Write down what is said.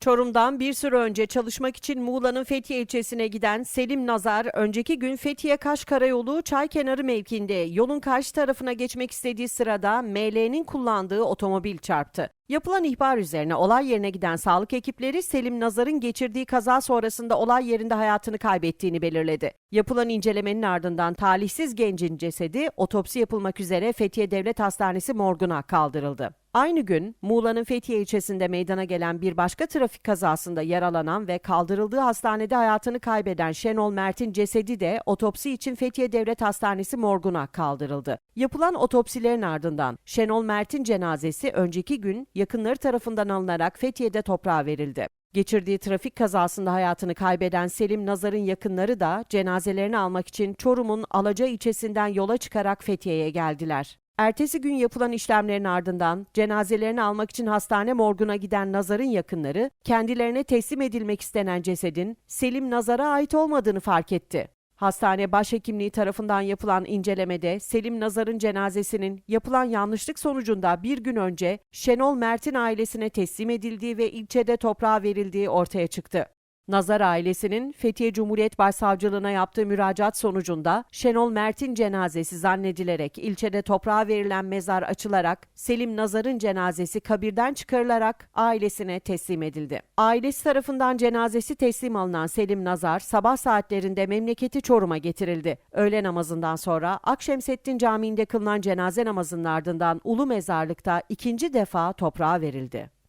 Çorum'dan bir süre önce çalışmak için Muğla'nın Fethiye ilçesine giden Selim Nazar, önceki gün Fethiye Kaş Karayolu Çaykenarı mevkiinde yolun karşı tarafına geçmek istediği sırada ML'nin kullandığı otomobil çarptı. Yapılan ihbar üzerine olay yerine giden sağlık ekipleri Selim Nazar'ın geçirdiği kaza sonrasında olay yerinde hayatını kaybettiğini belirledi. Yapılan incelemenin ardından talihsiz gencin cesedi otopsi yapılmak üzere Fethiye Devlet Hastanesi morguna kaldırıldı. Aynı gün Muğla'nın Fethiye ilçesinde meydana gelen bir başka trafik kazasında yaralanan ve kaldırıldığı hastanede hayatını kaybeden Şenol Mert'in cesedi de otopsi için Fethiye Devlet Hastanesi morguna kaldırıldı. Yapılan otopsilerin ardından Şenol Mert'in cenazesi önceki gün yakınları tarafından alınarak Fethiye'de toprağa verildi. Geçirdiği trafik kazasında hayatını kaybeden Selim Nazar'ın yakınları da cenazelerini almak için Çorum'un Alaca ilçesinden yola çıkarak Fethiye'ye geldiler. Ertesi gün yapılan işlemlerin ardından cenazelerini almak için hastane morguna giden Nazar'ın yakınları kendilerine teslim edilmek istenen cesedin Selim Nazar'a ait olmadığını fark etti. Hastane başhekimliği tarafından yapılan incelemede Selim Nazar'ın cenazesinin yapılan yanlışlık sonucunda bir gün önce Şenol Mert'in ailesine teslim edildiği ve ilçede toprağa verildiği ortaya çıktı. Nazar ailesinin Fethiye Cumhuriyet Başsavcılığına yaptığı müracaat sonucunda Şenol Mert'in cenazesi zannedilerek ilçede toprağa verilen mezar açılarak Selim Nazar'ın cenazesi kabirden çıkarılarak ailesine teslim edildi. Ailesi tarafından cenazesi teslim alınan Selim Nazar sabah saatlerinde memleketi Çorum'a getirildi. Öğle namazından sonra Akşemseddin Camii'nde kılınan cenaze namazının ardından Ulu Mezarlık'ta ikinci defa toprağa verildi.